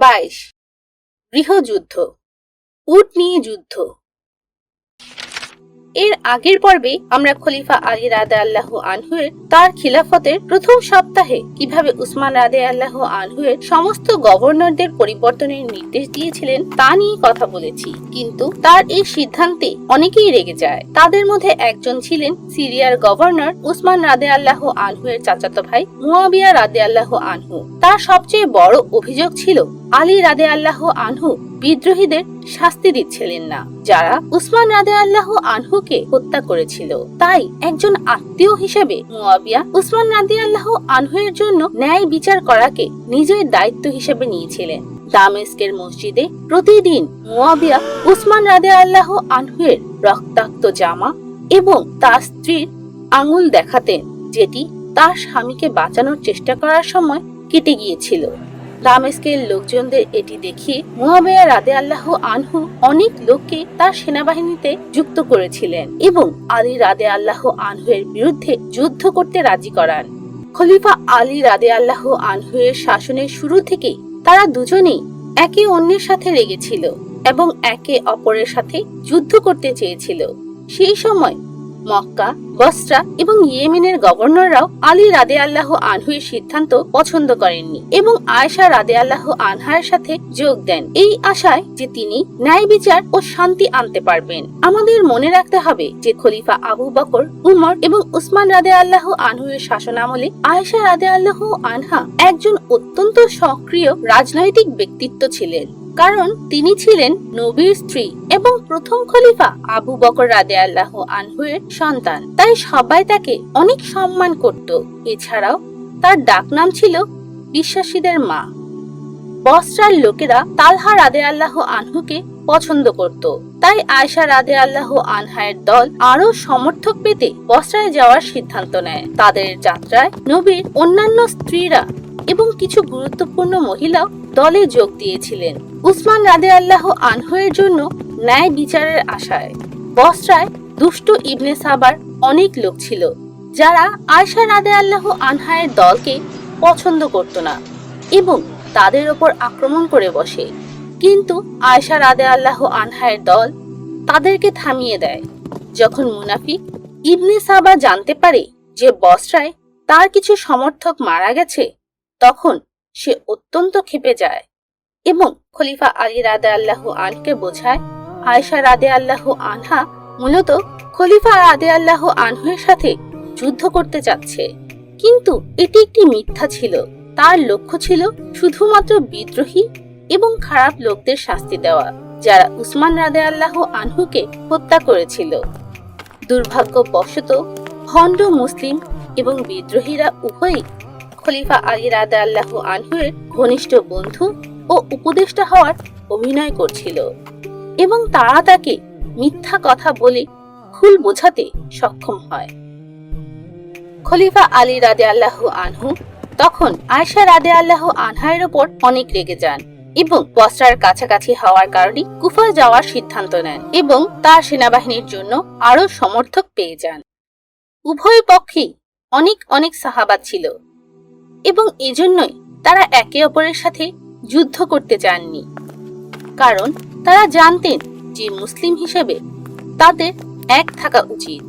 বাইশ। গৃহযুদ্ধ। উট নিয়ে যুদ্ধ। এর আগের পর্বে আমরা খলিফা আলী রাদে আল্লাহ আনহুয়ের তার খিলাফতের প্রথম সপ্তাহে কীভাবে উসমান রাদে আল্লাহ আনহুয়ের সমস্ত গভর্নরদের পরিবর্তনের নির্দেশ দিয়েছিলেন তা নিয়ে কথা বলেছি। কিন্তু তার এই সিদ্ধান্তে অনেকেই রেগে যায়। তাদের মধ্যে একজন ছিলেন সিরিয়ার গভর্নর উসমান রাদে আল্লাহ আনহুয়ের চাচাতো ভাই মুয়াবিয়া রাদে আল্লাহ আনহু। তার সবচেয়ে বড় অভিযোগ ছিল, আলী রাদে আল্লাহ আনহু বিদ্রোহীদের শাস্তি দিচ্ছিলেন না, যারা উসমান রাদে আল্লাহ আনহুকে হত্যা করেছিল। তাই একজন আত্মীয় হিসেবে মুয়াবিয়া উসমান রাদে আল্লাহ আনহুয়ের জন্য ন্যায় বিচার করাকে নিজের দায়িত্ব হিসেবে নিয়েছিলেন। দামেস্কের মসজিদে প্রতিদিন মুয়াবিয়া উসমান রাদে আল্লাহ আনহুয়ের রক্তাক্ত জামা এবং তার স্ত্রীর আঙুল দেখাতেন, যেটি তার স্বামীকে বাঁচানোর চেষ্টা করার সময় কেটে গিয়েছিল। দামেস্কের লোকজনদের এটি দেখিয়ে মুহাবেয়া রাদে আল্লাহ আনহু অনেক লোককে তার সেনাবাহিনীতে যুক্ত করেছিলেন এবং আলী রাদে আল্লাহ আনহুয়ের বিরুদ্ধে যুদ্ধ করতে রাজি করান। খলিফা আলী রাদে আল্লাহ আনহুয়ের শাসনের শুরু থেকেই তারা দুজনেই একে অন্যের সাথে লেগেছিল এবং একে অপরের সাথে যুদ্ধ করতে চেয়েছিল। সেই সময় মক্কা, বসরা এবং ইয়েমেনের গভর্নররাও আলী রাদে আল্লাহ আনহুয়ের সিদ্ধান্ত পছন্দ করেননি এবং আয়েশা রাদে আল্লাহ আনহার সাথে যোগ দেন। এই আশায় যে তিনি ন্যায় বিচার ও শান্তি আনতে পারবেন। আমাদের মনে রাখতে হবে যে খলিফা আবু বকর, উমর এবং উসমান রাদে আল্লাহ আনহুয়ের শাসন আমলে আয়েশা রাদে আল্লাহ আনহা একজন অত্যন্ত সক্রিয় রাজনৈতিক ব্যক্তিত্ব ছিলেন। কারণ তিনি ছিলেন নবীর স্ত্রী এবং প্রথম খলিফা আবু বকর রাদে আল্লাহ আনহুয়ের সন্তান। তাই সবাই তাকে অনেক সম্মান করত। এছাড়াও তার ডাকনাম ছিল বিশ্বাসীদের মা। বস্ত্রার লোকেরা তালহা রাদে আল্লাহ আনহুকে পছন্দ করত। তাই আয়সা রাদে আল্লাহ আনহায়ের দল আরও সমর্থক পেতে বস্ত্রায় যাওয়ার সিদ্ধান্ত নেয়। তাদের যাত্রায় নবীর অন্যান্য স্ত্রীরা এবং কিছু গুরুত্বপূর্ণ মহিলাও দলে যোগ দিয়েছিলেন। উসমান রাদে আল্লাহ আনহুয়ের জন্য ন্যায় বিচারের আশায়। বস্ত্রায় দুষ্ট ইবনে সাবার অনেক লোক ছিল, যারা আয়সা রাদে আল্লাহ আনহায়ের দলকে পছন্দ করত না এবং তাদের ওপর আক্রমণ করে বসে। কিন্তু আয়সা রাদে আল্লাহ আনহায়ের দল তাদেরকে থামিয়ে দেয়। যখন মুনাফিক ইবনে সাবা জানতে পারে যে বস্ত্রায় তার কিছু সমর্থক মারা গেছে, তখন সে অত্যন্ত ক্ষেপে যায় এবং খলিফা আলী রাদে আল্লাহ আনকে বোঝায় আয়সা রাদে আল্লাহ আনহা মূলত খলিফা রাদে আল্লাহ আনহুয়ের সাথে যুদ্ধ করতে যাচ্ছে। কিন্তু এটি একটি মিথ্যা ছিল। তার লক্ষ্য ছিল শুধুমাত্র বিদ্রোহী এবং খারাপ লোকদের শাস্তি দেওয়া, যারা উসমান রাদে আল্লাহ আনহুকে হত্যা করেছিল। দুর্ভাগ্যবশত ভণ্ড মুসলিম এবং বিদ্রোহীরা উভয়ই খলিফা আলী রাদা আল্লাহ আনহুয়ের ঘনিষ্ঠ বন্ধু ও উপদেষ্টা হওয়ার অভিনয় করছিল এবং তারা তাকে মিথ্যা কথা বলে ভুল বোঝাতে সক্ষম হয়। খলিফা আলী রাদে আল্লাহ আনহু তখন আয়সা রাদে আল্লাহ আনহায়ের ওপর অনেক রেগে যান এবং বস্ত্রার কাছাকাছি হওয়ার কারণে কুফা যাওয়ার সিদ্ধান্ত নেন এবং তার সেনাবাহিনীর জন্য আরও সমর্থক পেয়ে যান। উভয় পক্ষেই অনেক অনেক সাহাবাত ছিল। এবং এজন্যই তারা একে অপরের সাথে যুদ্ধ করতে চাননি। কারণ তারা জানতেন যে মুসলিম হিসেবে তাদের এক থাকা উচিত।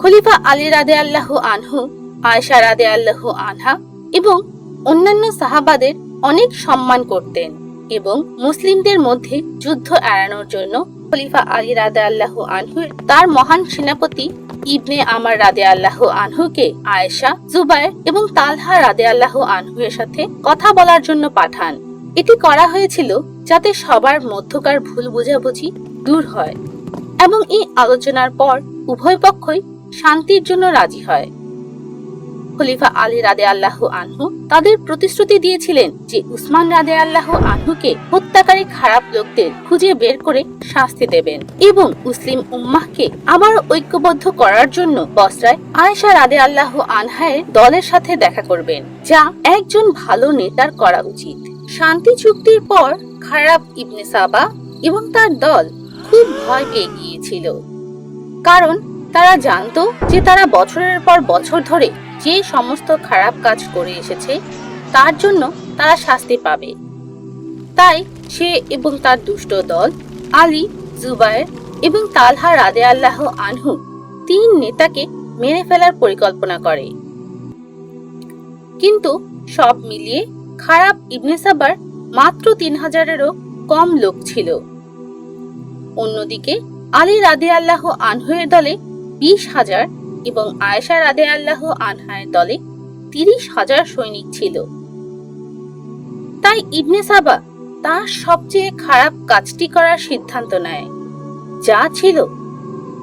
খলিফা আলী রাদে আল্লাহ আনহু আয়সা রাদে আল্লাহ আনহা এবং অন্যান্য সাহাবাদের অনেক সম্মান করতেন এবং মুসলিমদের মধ্যে যুদ্ধ এড়ানোর জন্য খলিফা আলী রাদে আল্লাহ আনহু তার মহান সেনাপতি ইবনে আমার রাদে আল্লাহ আনহুকে আয়েশা জুবায় এবং তালহা রাদে আল্লাহ আনহুয়ের সাথে কথা বলার জন্য পাঠান। এটি করা হয়েছিল যাতে সবার মধ্যকার ভুল বোঝাবুঝি দূর হয় এবং এই আলোচনার পর উভয় পক্ষই শান্তির জন্য রাজি হয়। খলিফা আলী রাদে আল্লাহ আনহু তাদের প্রতিশ্রুতি দিয়েছিলেন যে উসমান রাদে আল্লাহ আনহুকে হত্যাকারী খারাপ লোকদের খুঁজে বের করে শাস্তি দেবেন এবং মুসলিম উম্মাহকে আবার ঐক্যবদ্ধ করার জন্য বসরায় আয়েশা রাদে আল্লাহ আনহায়ের দলের সাথে দেখা করবেন, যা একজন ভালো নেতার করা উচিত। শান্তি চুক্তির পর খারাপ ইবনে সাবা এবং তার দল খুব ভয় পেয়ে গিয়েছিল। কারণ তারা জানতো যে তারা বছরের পর বছর ধরে যে সমস্ত খারাপ কাজ করে এসেছে, তার জন্য তারা শাস্তি পাবে। তাই সে এবং তার দুষ্ট দল, আলী, জুবায়ের এবং তালহা রাদে আল্লাহ আনহু তিন নেতাকে মেরে ফেলার পরিকল্পনা করে। কিন্তু সব মিলিয়ে খারাপ ইবনে সাবার মাত্র তিন হাজারেরও কম লোক ছিল। অন্যদিকে আলী রাদে আল্লাহ আনহুয়ের দলে বিশ হাজার এবং আয়েশা রাদে আল্লাহ আনহায়ের দলে তিরিশ হাজার সৈনিক ছিল। তাই ইবনে সাবা তার সবচেয়ে খারাপ কাজটি করার সিদ্ধান্ত নেয়, যা ছিল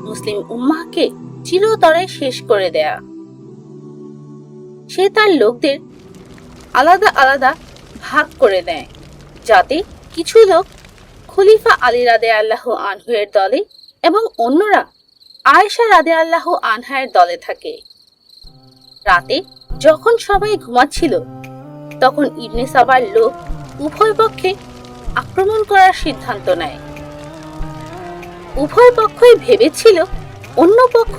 মুসলিম উম্মাহকে চিরতরে শেষ করে দেয়া। সে তার লোকদের আলাদা আলাদা ভাগ করে দেয় যাতে কিছু লোক খলিফা আলী রাদে আল্লাহ আনহুয়ের দলে এবং অন্যরা আয়েশা রাদে আল্লাহ আনহায়ের দলে থাকে। রাতে যখন সবাই ঘুমাচ্ছিল, তখন ইবনে সাবার লোক উভয় পক্ষে আক্রমণ করার সিদ্ধান্ত নেয়। উভয় পক্ষই ভেবেছিল অন্য পক্ষ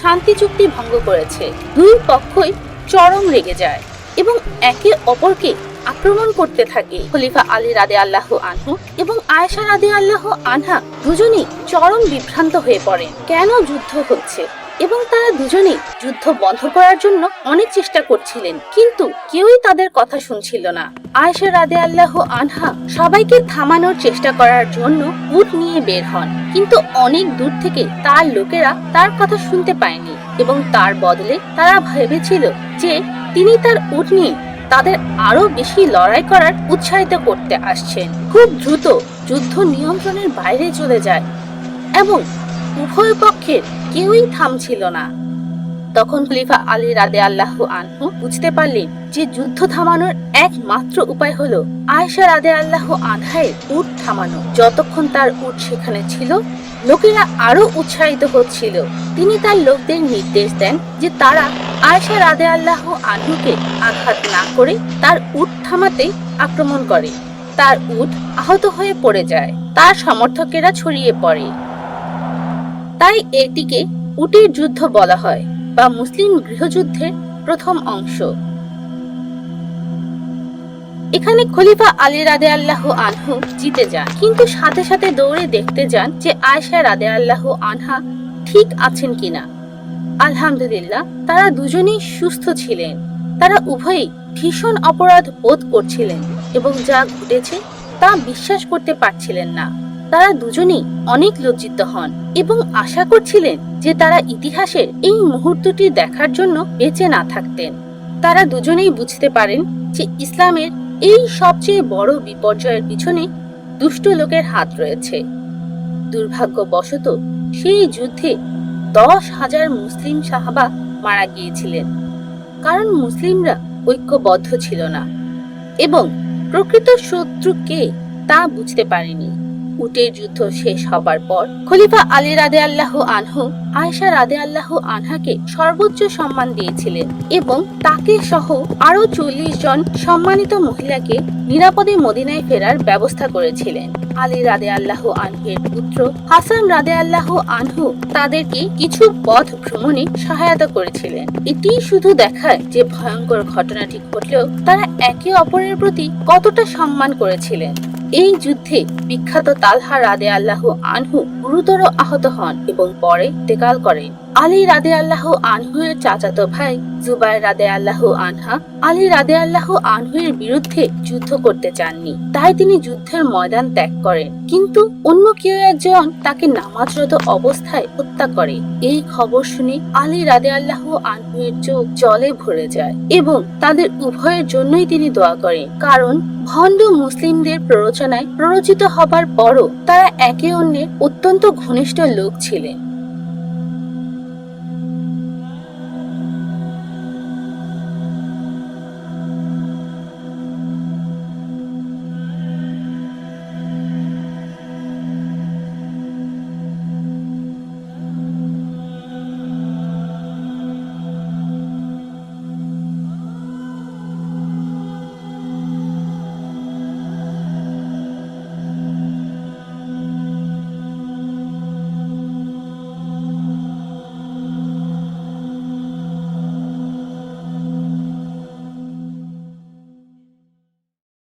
শান্তি চুক্তি ভঙ্গ করেছে। দুই পক্ষই চরম রেগে যায় এবং একে অপরকে আক্রমণ করতে থাকে। খলিফা আলী রাদে আল্লাহ আনহু এবং আয়েশা রাদে আল্লাহ আনহা দুজনেই চরম বিভ্রান্ত হয়ে পড়েন। কেন যুদ্ধ হচ্ছে? এবং তারা দুজনেই যুদ্ধ বন্ধ করার জন্য অনেক চেষ্টা করছিলেন, কিন্তু কেউই তাদের কথা শুনছিল না। আয়েশা রাদে আল্লাহ আনহা সবাইকে থামানোর চেষ্টা করার জন্য উট নিয়ে বের হন, কিন্তু অনেক দূর থেকে তার লোকেরা তার কথা শুনতে পায়নি এবং তার বদলে তারা ভেবেছিল যে তিনি তার উট নিয়ে তাদের আরও বেশি লড়াই করার উৎসাহিত করতে আসছেন। খুব দ্রুত যুদ্ধ নিয়ন্ত্রণের বাইরে চলে যায় এবং উভয় পক্ষের কেউই থামছিল না। তখন খলিফা আলী রাদে আল্লাহ আনহু বুঝতে পারলেন যে যুদ্ধ থামানোর একমাত্র উপায় হলো আয়েশা রাদে আল্লাহ আনহায়ের উট থামানো। যতক্ষণ তার উট সেখানে ছিল, লোকেরা আরও উৎসাহিত হচ্ছিল। তিনি তার লোকদের নির্দেশ দেন যে তারা আয়েশা রাদে আল্লাহ আনহুকে আঘাত না করে তার উট থামাতে আক্রমণ করে। তার উট আহত হয়ে পড়ে যায়, তার সমর্থকেরা ছড়িয়ে পড়ে। তাই এটিকে উটের যুদ্ধ বলা হয়। বা মুসলিম গৃহযুদ্ধের প্রথম অংশ। এখানে খলিফা আলী রাদে আল্লাহ আনহু জিতে যান, কিন্তু সাথে সাথে দৌড়ে দেখতে যান যে আয়েশা রাদে আল্লাহ আনহা ঠিক আছেন কিনা। আলহামদুলিল্লাহ, তারা দুজনেই সুস্থ ছিলেন। তারা উভয়ই ভীষণ অপরাধ বোধ করছিলেন এবং যা ঘটেছে তা বিশ্বাস করতে পারছিলেন না। তারা দুজনেই অনেক লজ্জিত হন এবং আশা করছিলেন যে তারা ইতিহাসের এই মুহূর্তটি দেখার জন্য বেঁচে না থাকতেন। তারা দুজনেই বুঝতে পারেন যে ইসলামের এই সবচেয়ে বড় বিপর্যয়ের পিছনে দুষ্ট লোকের হাত রয়েছে। দুর্ভাগ্যবশত সেই যুদ্ধে দশ হাজার মুসলিম সাহাবা মারা গিয়েছিলেন, কারণ মুসলিমরা ঐক্যবদ্ধ ছিল না এবং প্রকৃত শত্রু কে তা বুঝতে পারেনি। উটের যুদ্ধ শেষ হবার পর খলিফা আলী রাদে আল্লাহ আনহু, আয়েশা রাদে আল্লাহ আনহাকে সর্বোচ্চ সম্মান দিয়েছিলেন এবং তাকে সহ আরও চল্লিশ জন সম্মানিত মহিলাকে নিরাপদে মদিনায় ফেরার ব্যবস্থা করেছিলেন। আলী রাদে আল্লাহ আনহুয়ের পুত্র হাসান রাদে আল্লাহ আনহু তাদেরকে কিছু পথ ভ্রমণে সহায়তা করেছিলেন। এটি শুধু দেখায় যে ভয়ঙ্কর ঘটনাটি ঘটলেও তারা একে অপরের প্রতি কতটা সম্মান করেছিলেন। এই যুদ্ধে বিখ্যাত তালহা রাদে আল্লাহ আনহু গুরুতর আহত হন এবং পরে টেকাল করেন। আলী রাদে আল্লাহ আনহুয়ের চাচাতো ভাই জুবাইর রাদে আল্লাহ আনহা আলী রাদে আল্লাহ আনহুয়ের বিরুদ্ধে যুদ্ধ করতে চাননি। তাই তিনি যুদ্ধের ময়দান ত্যাগ করেন। কিন্তু অন্য কেউ একজন তাকে নামাজরত অবস্থায় হত্যা করে। এই খবর শুনে আলী রাদে আল্লাহ আনহুয়ের চোখ জলে ভরে যায় এবং তাদের উভয়ের জন্যই তিনি দোয়া করেন। কারণ ভণ্ড মুসলিমদের প্ররোচনায় প্ররোচিত হবার পরও তারা একে অন্যের অত্যন্ত ঘনিষ্ঠ লোক ছিলেন।